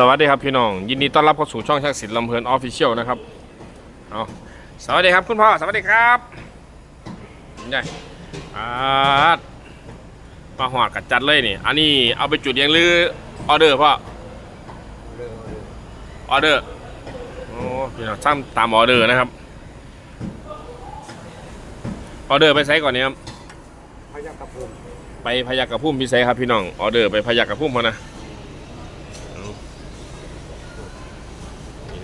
สวัสดีครับพี่น้อง ยินดีต้อนรับเข้าสู่ช่องช่างศิลป์ลำเพลินออฟฟิเชียลนะครับเอาสวัสดีครับคุณพ่อสวัสดีครับใหญ่อาดมาหอดกัดจัดเลยนี่ อันนี้เอาไปจุดยังหรือออเดอร์พ่อออเดอร์โอ้พี่น้องซ้ำตามออเดอร์นะครับออเดอร์ไปใช้ก่อนนี้ครับพยัคฆ์กระพุมไปพยักกระพุ่มพี่ไซครับพี่น้องออเดอร์ไปพยักกระพุ่มพอนะ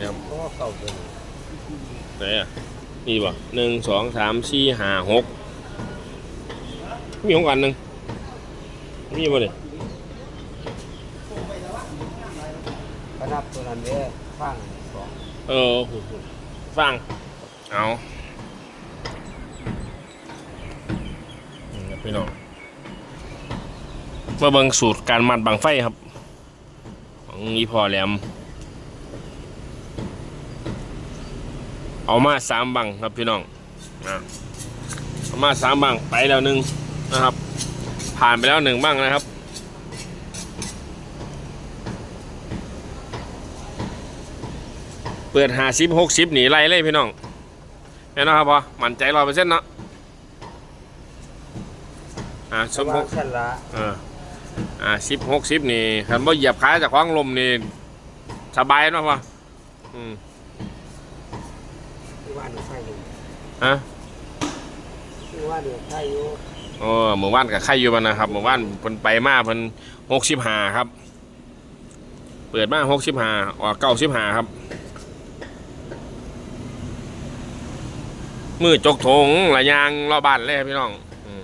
ครับ เพราะว่าเก่าเกินไหนอะ นี่บ่หนึ่งสองสามสี่ห้าหกมีของกันหนึ่งมีบ่เนี่ยขนาดตัวนั้นเนี่ยข้างสองเออฟัง เอานี่ครับพี่น้องมาเบิ่งสูตรการมัดบังไฟครับ ของอีพอแหลม เอามาสามบังครับพี่น้องนะเอามาสามบังไปแล้วหนึ่งนะครับ ผ่านไปแล้วหนึ่งบังนะครับเปิดหาซิบหกซิบหนีไล่เลยพี่น้องแน่นอนครับพอมั่นใจร้อยเปอร์เซ็นต์เนาะอ่าสซิบหว่ากงชั้นละเอออ่าซิบหกซิบนี่คันว่าเหยียบขาจากขวางลมนี่สบายเนาะพออืมที่ ว่าหนูใช่อยู่ฮะที่ว่าหนูใช่อยู่โอ้เมื่อวานกับใครอยู่บ้านนะครับเมื่อวานเพิ่นไปมาเพิ่นหกสิบห้าครับ เปิดมาหกสิบห้าออกเก้าสิบห้าครับ มือจกถงหลายยางรอบบ้านเลยครับพี่น้องอืม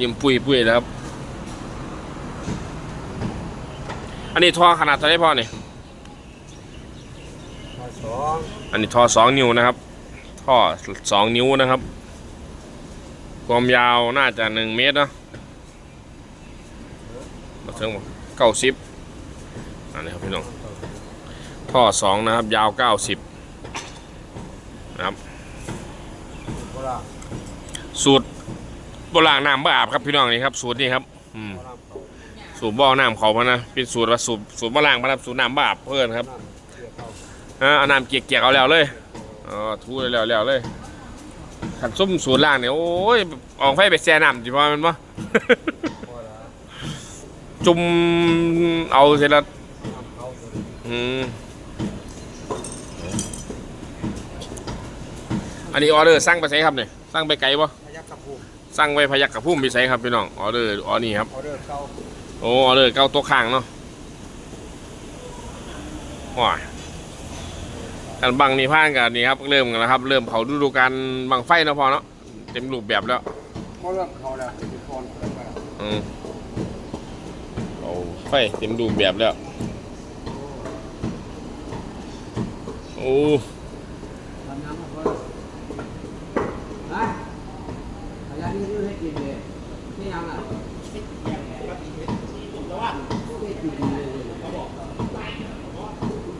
ยิ้มปุยปุยแล้วครับ อันนี้ท่อขนาดเท่าไหรพ่อเนี่ยมา สองอันนี้ท่อสองนิ้วนะครับ ท่อสองนิ้วนะครับ ความยาวน่าจะหนึ่งเมตรนะมาถึงเก้าสิบอันนี้ครับพี่น้อง ท่อสองนะครับ ยาวเก้าสิบนะครับ สูตรโบราณน้ำบ่อาบครับพี่น้องนี่ครับ สูตรนี้ครับ อืมสูตรบ่อน้ำเขาพะนะเป็นสูตรว่าสูตรสูตรโบราณพะนะสูตรน้ำบ่อาบเพื่อนครับ เกี่ยวเขาอ่าเอาน้ำเกียกๆเอาแล้วเลยอ๋อทูแล้วแล้วเลยขันส้มสูตรล่างเนี่ยโอ้ยออกไฟไปแช่น้ำจิพอมันปะโบราณจุ่มเอาเสร็จแล้วน้ำเขาตัวนี้อืมอันนี้ออเดอร์สั่งไปใส่ครับเนี่ยสั่งไปไกลปะพยัคฆ์กระพุมสั่งไปพยักกับพุ่มไปใส่ครับพี่น้องออเดอร์ออนี่ครับออเดอร์เก่าโอ้ออเดอร์เก้าตัวข้างเนาะว้า ยกันบังนี่ผ่านกันนี่ครับเริ่มกันแล้วครับ เริ่มเขาฤดูการบังไฟเนาะพอเนาะเต็มรูปแบบแล้วเพราะเรื่องเขาแล้วที่ฟอนเกิดมาอืมเอาไฟเต็มรูปแบบแล้วโอ้ ทำน้ำมาก่อนนะพยัคฆ์นี่ยืดให้กินเลยนี่ยังอะไม่กินเลยเขาบอก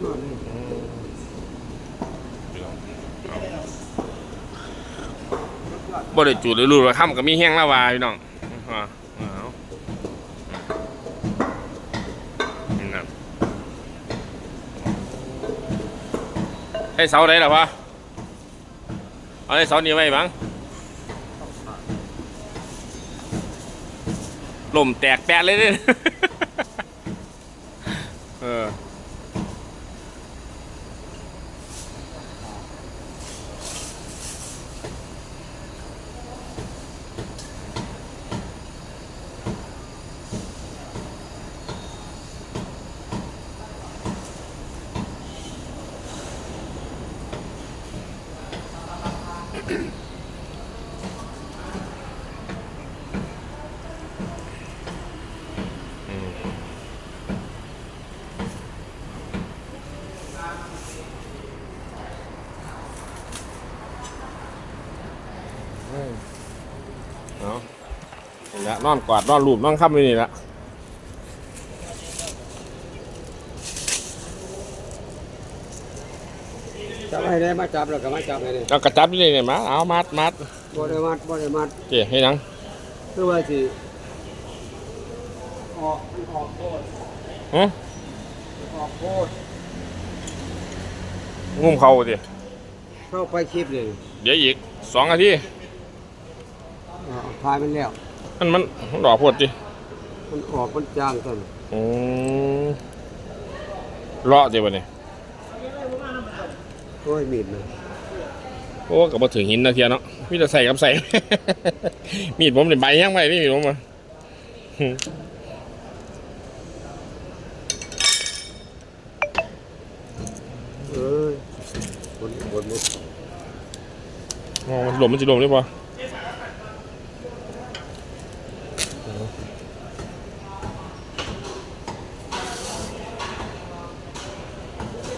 ยอดเลย บ่ได้จูดเลยรูดว่าค่ำก็มีแห้งแล้วว่าพี่น้องอ่าให้เสาไหนล่ะวะเอาให้เสานี้ไว้บ้างลมแตกแปะเลยเนี่ย เออ เอาะนี่ละนอนกวาดนอนรูปนอนค่ำอยู่นี่ละ จับให้ได้มาจับแล้วก็มาจับให้ได้เอากระจับอยู่นี่เนี่ยมาเอามัดมัดบ่ได้มัดบ่ได้มัดเจ๊ให้หนังคือว่าสิออกออกโทษฮะอกโคตรงุ้มเขาดิเข้าไปคลิปเลยเดี๋ยวอีกสองนาทีอ่าทายมันแล้วมันมันมันดอกพดดิมันออกมันจางต้นอืมเลาะดิบ่เนี่ยโอ้ยมีดนะโอ้ก็บ่ถึงหินนะเทียเนาะมีแต่ใส่กับใส่ มีดผมนี่ใบแห้งไว้นี่มีดผมมาเอ้ยบนบนบนอ๋อมันหลมมันจะหลมได้ปะ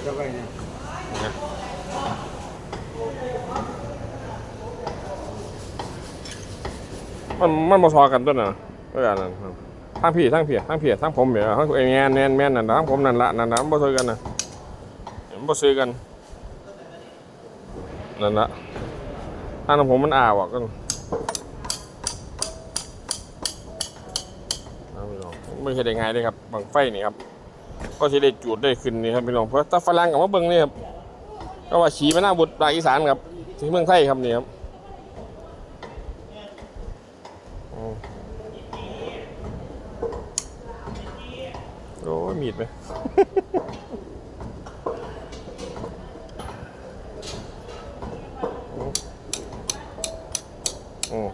จะไปเนี่ย มันมันมาซอกันต้นน่ะเอออันนั้นครับทั้งพี่ทั้งพี่ทั้งพี่ทั้งผมเนี่ยทั้งเอ้ยแมนแมนแมนนั่นน่ะทั้งผมนั่นละนั่นนะมันบ่ซื้อกันน่ะมันบ่ซื้อกันนั่นละทางของผมมันอ่าวอะก็เอาพี่น้องไม่ใช่ได้ง่ายเลยครับบังไฟนี่ครับก็สิได้จูดได้ขึ้นนี่ครับพี่น้องเพราะถ้าฝรั่งกับมาเบิ่งนี่ครับก็ว่าขี่มาหน้าบุตรภาอีสานครับที่เมืองไทยครับนี่ครับอืม โอ้มีดไปอืม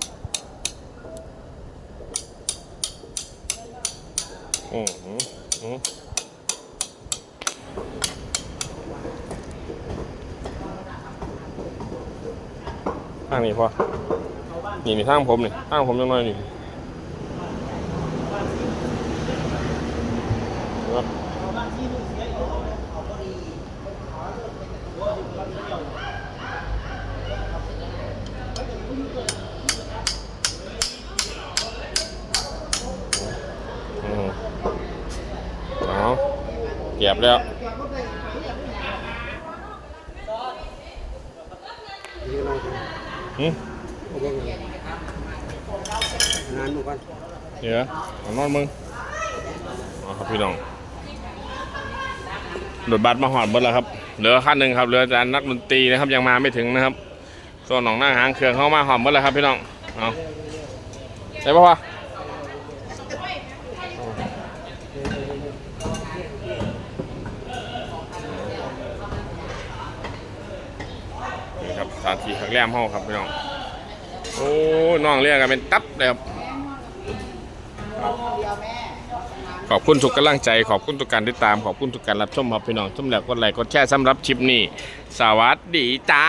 อืมอืมอืมทางนี้พอ นี่นี่ทางผมนี่ทางผมยังน้อยนี่เห็นปะอืมเอาเก็บแล้วนี่เผมว่างเลยงานมันก่อนเดี๋ยวเอานอนมึงอ๋อครับพี่น้องรถบัสมาหอดหมดแล้วครับ เหลือขั้นหนึ่งครับเหลืออาจารย์นักดนตรีนะครับยังมาไม่ถึงนะครับส่วนหนองหน้าหางเครื่องเข้ามาหอดหมดแล้วครับพี่น้องเอาใช่ปะวะนี่ครับสถานที่ขักแรมห้องครับพี่น้อง โอ้น้องเรียกกันเป็นตับเลยครับขอบคุณทุกกำลังใจ ขอบคุณทุกการติดตาม ขอบคุณทุกการรับชมครับพี่น้องชมแล้วกดไลค์กดแชร์สำหรับชิปนี้ สวัสดีจ้า